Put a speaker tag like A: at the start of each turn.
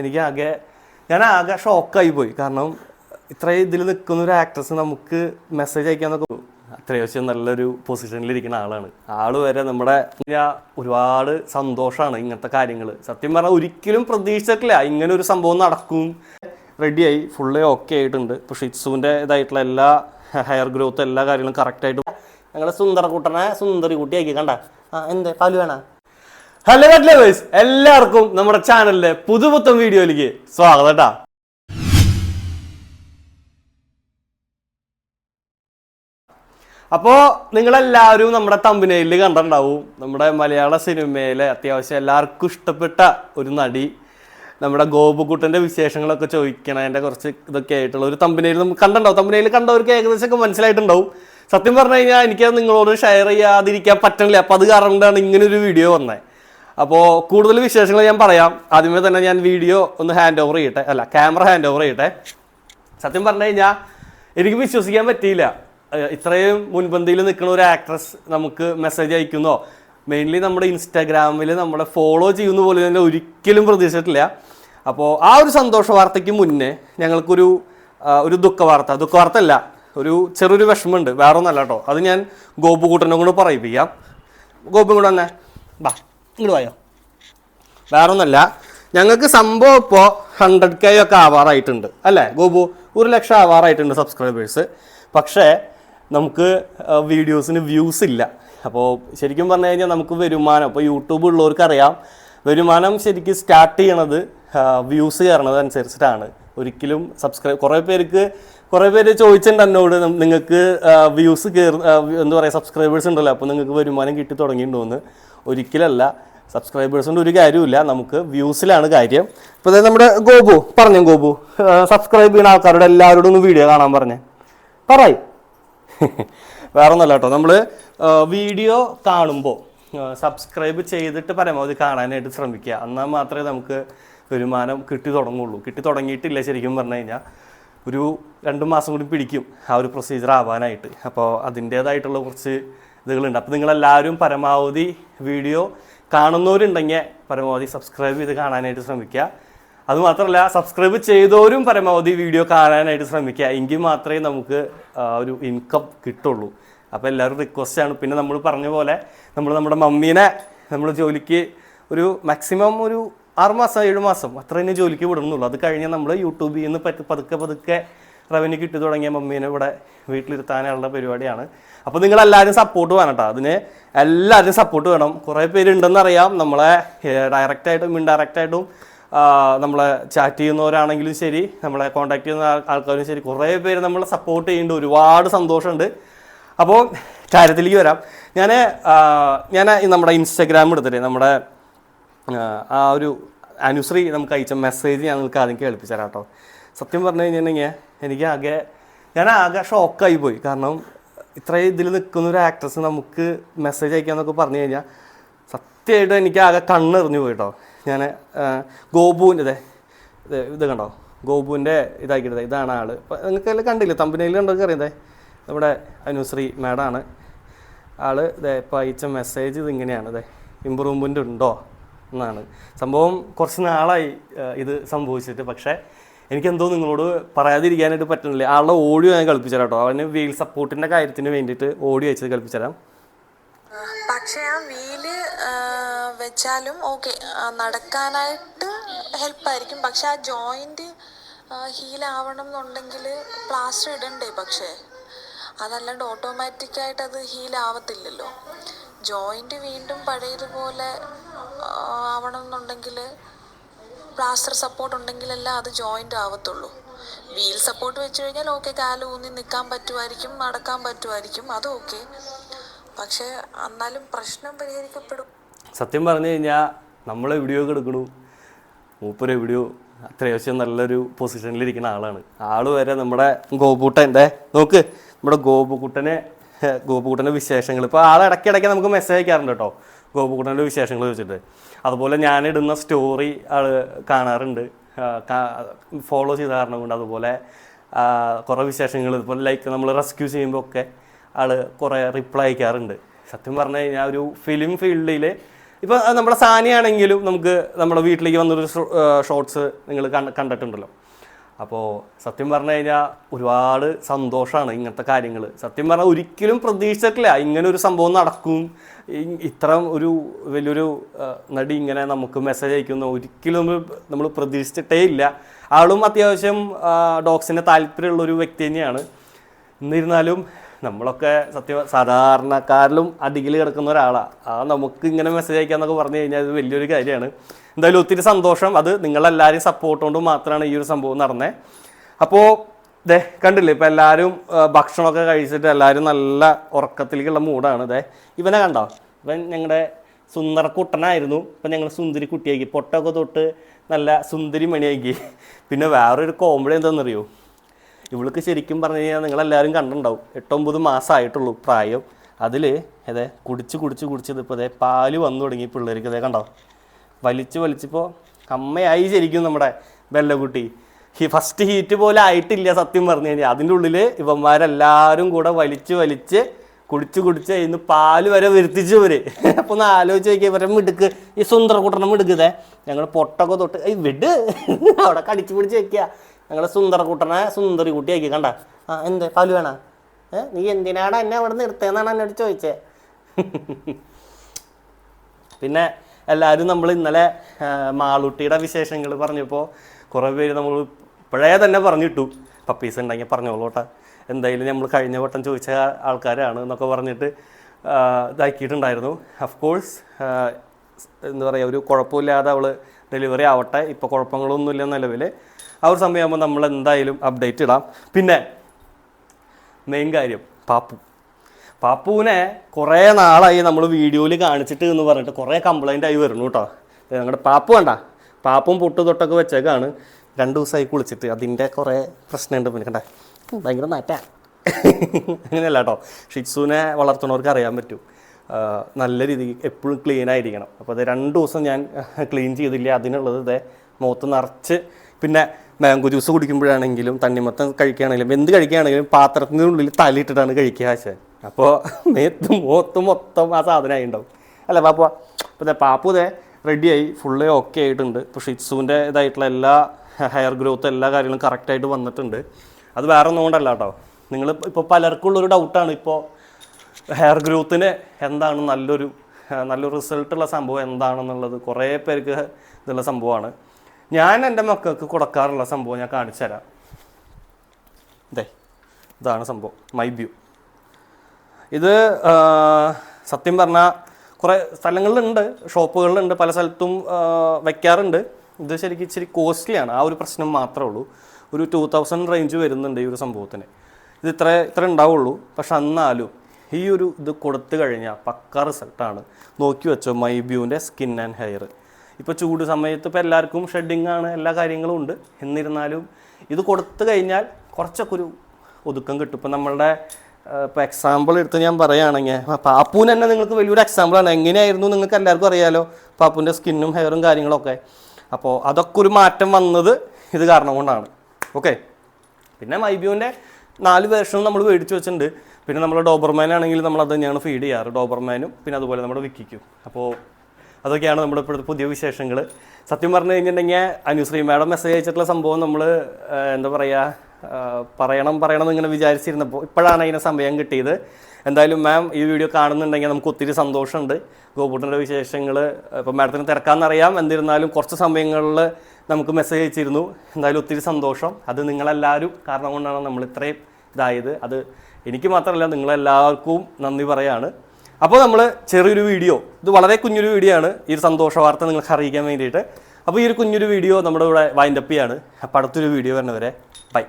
A: എനിക്ക് ആകെ ഞാൻ ആകെ ഷോക്കായി പോയി. കാരണം ഇത്രയും ഇതിൽ നിൽക്കുന്ന ഒരു ആക്ട്രസ് നമുക്ക് മെസ്സേജ് അയക്കാന്നൊക്കെ അത്യാവശ്യം നല്ലൊരു പൊസിഷനിൽ ഇരിക്കുന്ന ആളാണ്. ആൾ വരെ നമ്മുടെ ഒരുപാട് സന്തോഷമാണ് ഇങ്ങനത്തെ കാര്യങ്ങൾ സത്യം പറഞ്ഞാൽ ഒരിക്കലും പ്രതീക്ഷിച്ചിട്ടില്ല. ഇങ്ങനെ ഒരു സംഭവം നടക്കും. റെഡിയായി ഫുള്ള് ഓക്കെ ആയിട്ടുണ്ട്. ഇപ്പോൾ ഷിറ്റ്സുവിന്റെ ഇതായിട്ടുള്ള എല്ലാ ഹെയർ ഗ്രോത്ത് എല്ലാ കാര്യങ്ങളും കറക്റ്റായിട്ട് ഞങ്ങളുടെ സുന്ദരക്കുട്ടനെ സുന്ദരി കുട്ടിയാക്കി കണ്ട. ആ എന്തേ? പാൽ ഹലോ ലവേഴ്സ് എല്ലാവർക്കും നമ്മുടെ ചാനലിലെ പുതുപുത്തൻ വീഡിയോയിലേക്ക് സ്വാഗതം കേട്ടാ അപ്പോൾ നിങ്ങളെല്ലാവരും നമ്മുടെ തമ്പനയിൽ കണ്ടിട്ടുണ്ടാവും. നമ്മുടെ മലയാള സിനിമയിലെ അത്യാവശ്യം എല്ലാവർക്കും ഇഷ്ടപ്പെട്ട ഒരു നടി നമ്മുടെ ഗോപുക്കുട്ടന്റെ വിശേഷങ്ങളൊക്കെ ചോദിക്കണതിന്റെ കുറച്ച് ഇതൊക്കെ ആയിട്ടുള്ള ഒരു തമ്പനയിൽ നമുക്ക് കണ്ടിട്ടുണ്ടാവും. തമ്പനയിൽ കണ്ടവർക്ക് ഏകദേശമൊക്കെ മനസ്സിലായിട്ടുണ്ടാവും. സത്യം പറഞ്ഞു കഴിഞ്ഞാൽ എനിക്കത് നിങ്ങളോട് ഷെയർ ചെയ്യാതിരിക്കാൻ പറ്റണില്ല. അപ്പോൾ അത് കാരണം കൊണ്ടാണ് ഇങ്ങനൊരു വീഡിയോ വന്നത് അപ്പോൾ കൂടുതൽ വിശേഷങ്ങൾ ഞാൻ പറയാം. ആദ്യമേ തന്നെ ഞാൻ വീഡിയോ ഒന്ന് ഹാൻഡ് ഓവർ ചെയ്യട്ടെ. അല്ല ക്യാമറ ഹാൻഡ് ഓവർ ചെയ്യട്ടെ. സത്യം പറഞ്ഞു കഴിഞ്ഞാൽ എനിക്ക് വിശ്വസിക്കാൻ പറ്റിയില്ല. ഇത്രയും മുൻപന്തിയിൽ നിൽക്കുന്ന ഒരു ആക്ട്രസ് നമുക്ക് മെസ്സേജ് അയക്കുന്നോ മെയിൻലി നമ്മുടെ ഇൻസ്റ്റാഗ്രാമിൽ നമ്മളെ ഫോളോ ചെയ്യുന്ന പോലെ തന്നെ ഒരിക്കലും പ്രതീക്ഷിച്ചിട്ടില്ല. അപ്പോൾ ആ ഒരു സന്തോഷ വാർത്തയ്ക്ക് മുന്നേ ഞങ്ങൾക്കൊരു ഒരു ദുഃഖ വാർത്ത. ദുഃഖ വാർത്ത അല്ല ഒരു ചെറിയൊരു വിഷമമുണ്ട്. വേറെ ഒന്നല്ല കേട്ടോ. അത് ഞാൻ ഗോപുകൂട്ടനെ കൊണ്ട് പറയിപ്പിക്കാം. ഗോപു കൂടെ തന്നെ ബാ. ഇങ്ങോട്ട് പോയോ വേറൊന്നല്ല ഞങ്ങൾക്ക് സംഭവം ഇപ്പോൾ ഹൺഡ്രഡ് കെ ഒക്കെ ആവാറായിട്ടുണ്ട് അല്ലേ? ഗോപു ഒരു ലക്ഷം ആവാറായിട്ടുണ്ട് സബ്സ്ക്രൈബേഴ്സ് പക്ഷേ നമുക്ക് വീഡിയോസിന് വ്യൂസ് ഇല്ല. അപ്പോൾ ശരിക്കും പറഞ്ഞു കഴിഞ്ഞാൽ നമുക്ക് വരുമാനം ഇപ്പോൾ യൂട്യൂബ് ഉള്ളവർക്ക് അറിയാം വരുമാനം ശരിക്കും സ്റ്റാർട്ട് ചെയ്യണത് വ്യൂസ് കയറണത് അനുസരിച്ചിട്ടാണ് ഒരിക്കലും സബ്സ്ക്രൈബ് കുറേ പേർക്ക് കുറേ പേര് ചോദിച്ചിട്ടുണ്ട് എന്നോട്. നിങ്ങൾക്ക് വ്യൂസ് കയറി എന്താ പറയുക സബ്സ്ക്രൈബേഴ്സ് ഉണ്ടല്ലോ. അപ്പോൾ നിങ്ങൾക്ക് വരുമാനം കിട്ടി തുടങ്ങിയിട്ടുണ്ടോയെന്ന് ഒരിക്കലല്ല. സബ്സ്ക്രൈബേഴ്സ് കൊണ്ട് ഒരു കാര്യമില്ല നമുക്ക് വ്യൂസിലാണ് കാര്യം. ഇപ്പോൾ അതായത് നമ്മുടെ ഗോപു. പറഞ്ഞു ഗോപു. സബ്സ്ക്രൈബ് ചെയ്യുന്ന ആൾക്കാരോട് എല്ലാവരോടും ഒന്ന് വീഡിയോ കാണാൻ പറഞ്ഞേ. പറയ്. വേറെ ഒന്നല്ല കേട്ടോ നമ്മൾ വീഡിയോ കാണുമ്പോൾ സബ്സ്ക്രൈബ് ചെയ്തിട്ട് പരമാവധി കാണാനായിട്ട് ശ്രമിക്കുക. എന്നാൽ മാത്രമേ നമുക്ക് വരുമാനം കിട്ടി തുടങ്ങുള്ളൂ. കിട്ടി തുടങ്ങിയിട്ടില്ല ശരിക്കും പറഞ്ഞു കഴിഞ്ഞാൽ ഒരു രണ്ട് മാസം കൂടി പിടിക്കും ആ ഒരു പ്രൊസീജിയർ ആവാനായിട്ട്. അപ്പോൾ അതിന്റേതായിട്ടുള്ള കുറച്ച് ഇതുകളുണ്ട്. അപ്പോൾ നിങ്ങളെല്ലാവരും പരമാവധി വീഡിയോ കാണുന്നവരുണ്ടെങ്കിൽ പരമാവധി സബ്സ്ക്രൈബ് ചെയ്ത് കാണാനായിട്ട് ശ്രമിക്കുക. അതുമാത്രമല്ല സബ്സ്ക്രൈബ് ചെയ്തവരും പരമാവധി വീഡിയോ കാണാനായിട്ട് ശ്രമിക്കുക. എങ്കിൽ മാത്രമേ നമുക്ക് ഒരു ഇൻകം കിട്ടുള്ളൂ. അപ്പോൾ എല്ലാവരും റിക്വസ്റ്റ് ആണ്. പിന്നെ നമ്മൾ പറഞ്ഞ പോലെ നമ്മൾ നമ്മുടെ മമ്മീനെ നമ്മൾ ജോലിക്ക് ഒരു മാക്സിമം ഒരു ആറ് മാസം ഏഴ് മാസം അത്ര തന്നെ ജോലിക്ക് വിടുന്നുള്ളൂ അത് കഴിഞ്ഞ് നമ്മൾ യൂട്യൂബിൽ നിന്ന് പതുക്കെ പതുക്കെ റവന്യൂ കിട്ടി തുടങ്ങിയ മമ്മീനെ ഇവിടെ വീട്ടിലിരുത്താനുള്ള പരിപാടിയാണ്. അപ്പോൾ നിങ്ങൾ നിങ്ങളെല്ലാവരും സപ്പോർട്ട് വേണം കേട്ടോ അതിന് എല്ലാവരും സപ്പോർട്ട് വേണം. കുറേ പേരുണ്ടെന്നറിയാം നമ്മളെ ഡയറക്റ്റായിട്ടും ഇൻഡയറക്റ്റായിട്ടും നമ്മളെ ചാറ്റ് ചെയ്യുന്നവരാണെങ്കിലും ശരി നമ്മളെ കോൺടാക്ട് ചെയ്യുന്ന ആൾ- ആൾക്കാരും ശരി കുറേ പേര് നമ്മളെ സപ്പോർട്ട് ചെയ്യുന്നുണ്ട്. ഒരുപാട് സന്തോഷമുണ്ട്. അപ്പോൾ കാര്യത്തിലേക്ക് വരാം. ഞാൻ ഞാൻ നമ്മുടെ ഇൻസ്റ്റാഗ്രാം എടുത്തിട്ട് നമ്മുടെ ആ, ഒരു അനുശ്രീ നമുക്ക് അയച്ച മെസ്സേജ് ഞാൻ നിങ്ങൾക്ക് ആദ്യം കേൾപ്പിച്ചു തരാം കേട്ടോ. സത്യം പറഞ്ഞു കഴിഞ്ഞിട്ടുണ്ടെങ്കിൽ എനിക്ക് ആകെ ഞാൻ ആകെ ഷോക്കായി പോയി. കാരണം ഇത്രയും ഇതിൽ നിൽക്കുന്ന ഒരു ആക്ട്രസ് നമുക്ക് മെസ്സേജ് അയക്കാന്നൊക്കെ പറഞ്ഞു കഴിഞ്ഞാൽ സത്യമായിട്ട് എനിക്ക് ആകെ കണ്ണെറിഞ്ഞു പോയി കേട്ടോ. ഞാൻ ഗോപുവിന്റെ ഇതേ കണ്ടോ? ഗോപുവിന്റെ ഇതാക്കിയത് ഇതാണ് ആൾ നിങ്ങൾക്ക് എല്ലാം കണ്ടില്ലേ? തമ്പനയിൽ കണ്ടൊക്കെ അറിയതേ നമ്മുടെ അനുശ്രീ മാഡമാണ് ആൾ ഇതേ ഇപ്പോൾ അയച്ച മെസ്സേജ് ഇത് ഇങ്ങനെയാണ് ഇതേ ഇമ്പ്രൂവ്മെന്റ് ഉണ്ടോ എന്നാണ്. സംഭവം കുറച്ച് നാളായി ഇത് സംഭവിച്ചിട്ട്. പക്ഷേ എനിക്കെന്തോ നിങ്ങളോട് പറയാതിരിക്കാനായിട്ട് പറ്റുന്നില്ല. ആളുടെ ഓഡിയോ ഞാൻ കളിപ്പിച്ചു കേട്ടോ. അവന് വീൽ സപ്പോർട്ടിന്റെ കാര്യത്തിന് വേണ്ടിയിട്ട് ഓഡിയോ അയച്ചത് കളിപ്പിച്ചു തരാം
B: പക്ഷെ ആ വീൽ വെച്ചാലും ഓക്കെ. നടക്കാനായിട്ട് ഹെൽപ്പായിരിക്കും. പക്ഷെ ആ ജോയിന്റ് ഹീലാവണം എന്നുണ്ടെങ്കിൽ പ്ലാസ്റ്റർ ഇടണ്ടേ പക്ഷേ? അതല്ലാണ്ട് ഓട്ടോമാറ്റിക് ആയിട്ട് അത് ഹീലാവത്തില്ലല്ലോ. ജോയിന്റ് വീണ്ടും പഴയതുപോലെ ആവണം എന്നുണ്ടെങ്കിൽ പ്ലാസ്റ്റർ സപ്പോർട്ട് ഉണ്ടെങ്കിലല്ല അത് ജോയിന്റ് ആവത്തുള്ളൂ. വീൽ സപ്പോർട്ട് വെച്ച് കഴിഞ്ഞാൽ ഓക്കെ കാൽ ഊന്നി നിൽക്കാൻ പറ്റുമായിരിക്കും നടക്കാൻ പറ്റുമായിരിക്കും അത് ഓക്കെ പക്ഷേ എന്നാലും പ്രശ്നം പരിഹരിക്കപ്പെടും.
A: സത്യം പറഞ്ഞു കഴിഞ്ഞാൽ നമ്മളെ വീഡിയോ എടുക്കണു. മൂപ്പര് വീഡിയോ അത്യാവശ്യം നല്ലൊരു പൊസിഷനിലിരിക്കുന്ന ആളാണ്. ആൾ വരെ നമ്മുടെ ഗോപുട്ടന്റെ നോക്ക് നമ്മുടെ ഗോപുക്കുട്ടനെ ഗോപുക്കുട്ടന്റെ വിശേഷങ്ങൾ ഇപ്പോൾ ആൾ ഇടയ്ക്കിടയ്ക്ക് നമുക്ക് മെസ്സേജ് അയക്കാറുണ്ട് കേട്ടോ. ഗോപുക്കുട്ടന്റെ വിശേഷങ്ങൾ വെച്ചിട്ട് അതുപോലെ ഞാനിടുന്ന സ്റ്റോറി ആൾ കാണാറുണ്ട്. ഫോളോ ചെയ്ത കാരണം കൊണ്ട് അതുപോലെ കുറേ വിശേഷങ്ങൾ ഇതുപോലെ ലൈക്ക് നമ്മൾ റെസ്ക്യൂ ചെയ്യുമ്പോൾ ഒക്കെ ആൾ കുറേ റിപ്ലൈ അയക്കാറുണ്ട്. സത്യം പറഞ്ഞു കഴിഞ്ഞാൽ ഒരു ഫിലിം ഫീൽഡിൽ ഇപ്പോൾ നമ്മുടെ സാനിയാണെങ്കിലും നമുക്ക് നമ്മുടെ വീട്ടിലേക്ക് വന്നൊരു ഷോർട്സ് നിങ്ങൾ കണ്ടിട്ടുണ്ടല്ലോ. അപ്പോൾ സത്യം പറഞ്ഞു കഴിഞ്ഞാൽ ഒരുപാട് സന്തോഷമാണ് ഇങ്ങനത്തെ കാര്യങ്ങൾ സത്യം പറഞ്ഞാൽ ഒരിക്കലും പ്രതീക്ഷിച്ചിട്ടില്ല ഇങ്ങനെ ഒരു സംഭവം നടക്കും. ഇത്രയും ഒരു വലിയൊരു നടി ഇങ്ങനെ നമുക്ക് മെസ്സേജ് അയക്കുന്ന. ഒരിക്കലും നമ്മൾ നമ്മൾ പ്രതീക്ഷിച്ചിട്ടേ ഇല്ല. ആളും അത്യാവശ്യം ഡോക്സിന്റെ താല്പര്യമുള്ള ഒരു വ്യക്തി തന്നെയാണ്. എന്നിരുന്നാലും നമ്മളൊക്കെ സത്യം സാധാരണക്കാരിലും അടിയിൽ കിടക്കുന്ന ഒരാളാണ് ആ നമുക്ക് ഇങ്ങനെ മെസ്സേജ് അയക്കാന്നൊക്കെ പറഞ്ഞു കഴിഞ്ഞാൽ അത് വലിയൊരു കാര്യമാണ്. എന്തായാലും ഒത്തിരി സന്തോഷം. അത് നിങ്ങളെല്ലാവരും സപ്പോർട്ട് കൊണ്ട് മാത്രമാണ് ഈ ഒരു സംഭവം നടന്നത് അപ്പോൾ ദേ കണ്ടില്ലേ? ഇപ്പം എല്ലാവരും ഭക്ഷണമൊക്കെ കഴിച്ചിട്ട് എല്ലാവരും നല്ല ഉറക്കത്തിലേക്കുള്ള മൂഡാണ് ദേ ഇവനെ കണ്ടോ? ഇവൻ ഞങ്ങളുടെ സുന്ദര കുട്ടനായിരുന്നു. ഇപ്പം ഞങ്ങൾ സുന്ദരി കുട്ടിയാക്കി. പൊട്ടൊക്കെ തൊട്ട് നല്ല സുന്ദരി മണിയാക്കി പിന്നെ വേറൊരു കോമഡി എന്താണെന്നറിയോ ഇവൾക്ക് ശരിക്കും പറഞ്ഞു കഴിഞ്ഞാൽ നിങ്ങളെല്ലാവരും കണ്ടിട്ടുണ്ടാവും. എട്ടൊമ്പത് മാസമായിട്ടുള്ളൂ പ്രായം. അതിൽ അതെ കുടിച്ച് കുടിച്ച് കുടിച്ചത് ഇപ്പോൾ അതെ പാൽ വന്നു തുടങ്ങി പിള്ളേർക്ക്. ഇതേ കണ്ടോ? വലിച്ച് വലിച്ചപ്പോൾ അമ്മയായി ശരിക്കും നമ്മുടെ ബെല്ലക്കുട്ടി. ഹി ഫസ്റ്റ് ഹീറ്റ് പോലെ ആയിട്ടില്ല സത്യം പറഞ്ഞു കഴിഞ്ഞാൽ. അതിന്റെ ഉള്ളിൽ ഇവന്മാരെല്ലാവരും കൂടെ വലിച്ച് വലിച്ച് കുടിച്ച് കുടിച്ച് ഇന്ന് പാൽ വരെ വരുത്തിച്ചു ഇവർ. അപ്പോൾ ഒന്ന് ആലോചിച്ച് നോക്കിയ ഇവരെ മിടുക്ക് ഈ സുന്ദരക്കുട്ടനെ മിടുക്കുതേ ഞങ്ങൾ പൊട്ടൊക്കെ തൊട്ട് ഈ വിട്. അവിടെ കടിച്ചു പിടിച്ച് വെക്കുക. ഞങ്ങൾ സുന്ദരക്കുട്ടനെ സുന്ദരി കുട്ടിയാക്കി കണ്ട? ആ എന്ത്? പാൽ വേണ? നീ എന്തിനാടാ എന്നെ അവിടെ നിർത്തേന്നാണ് എന്നോട് ചോദിച്ചേ. പിന്നെ എല്ലാവരും നമ്മൾ ഇന്നലെ മാളൂട്ടിയുടെ വിശേഷങ്ങൾ പറഞ്ഞപ്പോൾ കുറേ പേര് നമ്മൾ ഇപ്പോഴേ തന്നെ പറഞ്ഞിട്ടു. പപ്പീസ് ഉണ്ടെങ്കിൽ പറഞ്ഞോളൂട്ടെ എന്തായാലും നമ്മൾ കഴിഞ്ഞ വട്ടം ചോദിച്ച ആൾക്കാരാണ് എന്നൊക്കെ പറഞ്ഞിട്ട് ഇതാക്കിയിട്ടുണ്ടായിരുന്നു. അഫ്കോഴ്സ് എന്താ പറയുക ഒരു കുഴപ്പമില്ലാതെ അവൾ ഡെലിവറി ആവട്ടെ. ഇപ്പോൾ കുഴപ്പങ്ങളൊന്നുമില്ല നിലവിൽ ആ ഒരു സമയമാകുമ്പോൾ നമ്മൾ എന്തായാലും അപ്ഡേറ്റ് ഇടാം. പിന്നെ മെയിൻ കാര്യം പാപ്പു. പാപ്പുവിനെ കുറേ നാളായി നമ്മൾ വീഡിയോയിൽ കാണിച്ചിട്ട് എന്ന് പറഞ്ഞിട്ട് കുറേ കംപ്ലൈന്റ് ആയി വരുന്നു കേട്ടോ ഞങ്ങളുടെ പാപ്പു വേണ്ട. പാപ്പും പൊട്ട് തൊട്ടൊക്കെ വെച്ചേക്കാണ്. രണ്ട് ദിവസമായി കുളിച്ചിട്ട്. അതിന്റെ കുറേ പ്രശ്നമുണ്ട് പിന്നെ കണ്ടേ. ഭയങ്കര നാറ്റ. അങ്ങനെയല്ല കേട്ടോ ഷിറ്റ്സുവിനെ വളർത്തുന്നവർക്ക് അറിയാൻ പറ്റും. നല്ല രീതിക്ക് എപ്പോഴും ക്ലീൻ ആയിരിക്കണം. അപ്പോൾ അത് രണ്ട് ദിവസം ഞാൻ ക്ലീൻ ചെയ്തില്ല? അതിനുള്ളത് ഇതേ മുഖത്ത് നിറച്ച്. പിന്നെ മാംഗോ ജ്യൂസ് കുടിക്കുമ്പോഴാണെങ്കിലും തണ്ണിമത്തം കഴിക്കുകയാണെങ്കിലും എന്ത് കഴിക്കുകയാണെങ്കിലും പാത്രത്തിന്റെ ഉള്ളിൽ തലയിട്ടിട്ടാണ് കഴിക്കുക ആശാൻ അപ്പോൾ മേത്ത് മുഖത്ത് മൊത്തം ആ സാധനമായി ഉണ്ടാവും. അല്ല പാപ്പ അപ്പോൾ പാപ്പുതേ റെഡിയായി ഫുള്ള് ഓക്കെ ആയിട്ടുണ്ട്. ഇപ്പോൾ ഷിറ്റ്സുവിന്റെ ഇതായിട്ടുള്ള എല്ലാ ഹെയർ ഗ്രോത്ത് എല്ലാ കാര്യങ്ങളും കറക്റ്റായിട്ട് വന്നിട്ടുണ്ട്. അത് വേറെ ഒന്നും കൊണ്ടല്ല കേട്ടോ. നിങ്ങൾ ഇപ്പോൾ പലർക്കും ഉള്ളൊരു ഡൗട്ടാണ് ഇപ്പോൾ ഹെയർ ഗ്രോത്തിന് എന്താണ് നല്ലൊരു നല്ലൊരു റിസൾട്ടുള്ള സംഭവം എന്താണെന്നുള്ളത്. കുറേ പേർക്ക് ഇതുള്ള സംഭവമാണ്. ഞാൻ എന്റെ മക്കൾക്ക് കൊടുക്കാറുള്ള സംഭവം ഞാൻ കാണിച്ചു തരാം. ഇതേ ഇതാണ് സംഭവം. മൈ വ്യൂ ഇത് സത്യം പറഞ്ഞാൽ കുറേ സ്ഥലങ്ങളിലുണ്ട് ഷോപ്പുകളിലുണ്ട് പല സ്ഥലത്തും വയ്ക്കാറുണ്ട് ഇത് ശരിക്കും ഇച്ചിരി കോസ്റ്റ്ലിയാണ് ആ ഒരു പ്രശ്നം മാത്രമേ ഉള്ളൂ. ഒരു ടൂ തൗസൻഡ് റേഞ്ച് വരുന്നുണ്ട് ഈ ഒരു സംഭവത്തിന്. ഇത് ഇത്ര ഇത്ര ഉണ്ടാവുള്ളൂ. പക്ഷെ എന്നാലും ഈ ഒരു ഇത് കൊടുത്തു കഴിഞ്ഞാൽ പക്ക റിസൾട്ടാണ് നോക്കി വെച്ചോ മൈ ബ്യൂവിന്റെ സ്കിൻ ആൻഡ് ഹെയർ ഇപ്പോൾ ചൂട് സമയത്ത് ഇപ്പോൾ എല്ലാവർക്കും ഷെഡിങ് ആണ് എല്ലാ കാര്യങ്ങളും ഉണ്ട്. എന്നിരുന്നാലും ഇത് കൊടുത്തു കഴിഞ്ഞാൽ കുറച്ചൊക്കെ ഒരു ഒതുക്കം കിട്ടും. ഇപ്പം നമ്മളുടെ ഇപ്പോൾ എക്സാമ്പിൾ എടുത്ത് ഞാൻ പറയുകയാണെങ്കിൽ പാപ്പൂന് തന്നെ നിങ്ങൾക്ക് വലിയൊരു എക്സാമ്പിളാണ് എങ്ങനെയായിരുന്നു നിങ്ങൾക്ക് എല്ലാവർക്കും അറിയാലോ പാപ്പൂന്റെ സ്കിന്നും ഹെയറും കാര്യങ്ങളൊക്കെ. അപ്പോൾ അതൊക്കെ ഒരു മാറ്റം വന്നത് ഇത് കാരണം കൊണ്ടാണ്. ഓക്കെ പിന്നെ മൈബ്യൂവിന്റെ നാല് വേർഷനും നമ്മൾ മേടിച്ച് വെച്ചിട്ടുണ്ട്. പിന്നെ നമ്മൾ ഡോബർമാൻ ആണെങ്കിൽ നമ്മൾ അത് തന്നെയാണ് ഫീഡ് ചെയ്യാറ്. ഡോബർമാനും പിന്നെ അതുപോലെ നമ്മൾ വിക്കിക്കും. അപ്പോൾ അതൊക്കെയാണ് നമ്മുടെ ഇപ്പോഴത്തെ പുതിയ വിശേഷങ്ങൾ സത്യം പറഞ്ഞു കഴിഞ്ഞിട്ടുണ്ടെങ്കിൽ അനുശ്രീ മാഡം മെസ്സേജ് അയച്ചിട്ടുള്ള സംഭവം നമ്മൾ എന്താ പറയുക പറയണം പറയണം എന്നിങ്ങനെ വിചാരിച്ചിരുന്നപ്പോൾ ഇപ്പോഴാണ് അതിന് സമയം കിട്ടിയത്. എന്തായാലും മാം ഈ വീഡിയോ കാണുന്നുണ്ടെങ്കിൽ നമുക്ക് ഒത്തിരി സന്തോഷമുണ്ട്. ഗോപുട്ടന്റെ വിശേഷങ്ങൾ ഇപ്പോൾ മാഡത്തിന് തിരക്കാമെന്നറിയാം എന്നിരുന്നാലും കുറച്ച് സമയങ്ങളിൽ നമുക്ക് മെസ്സേജ് അയച്ചിരുന്നു. എന്തായാലും ഒത്തിരി സന്തോഷം. അത് നിങ്ങളെല്ലാവരും കാരണം കൊണ്ടാണ് നമ്മൾ ഇത്രയും ഇതായത്. അത് എനിക്ക് മാത്രമല്ല നിങ്ങളെല്ലാവർക്കും നന്ദി പറയാണ്. അപ്പോൾ നമ്മൾ ചെറിയൊരു വീഡിയോ ഇത് വളരെ കുഞ്ഞൊരു വീഡിയോ ആണ്. ഈ ഒരു സന്തോഷ വാർത്ത നിങ്ങൾക്ക് അറിയിക്കാൻ വേണ്ടിയിട്ട്. അപ്പോൾ ഈ ഒരു കുഞ്ഞൊരു വീഡിയോ നമ്മുടെ ഇവിടെ വൈൻഡപ്പ് ചെയ്യാണ്. അപ്പോൾ അടുത്തൊരു വീഡിയോ വരുന്നവരെ ബൈ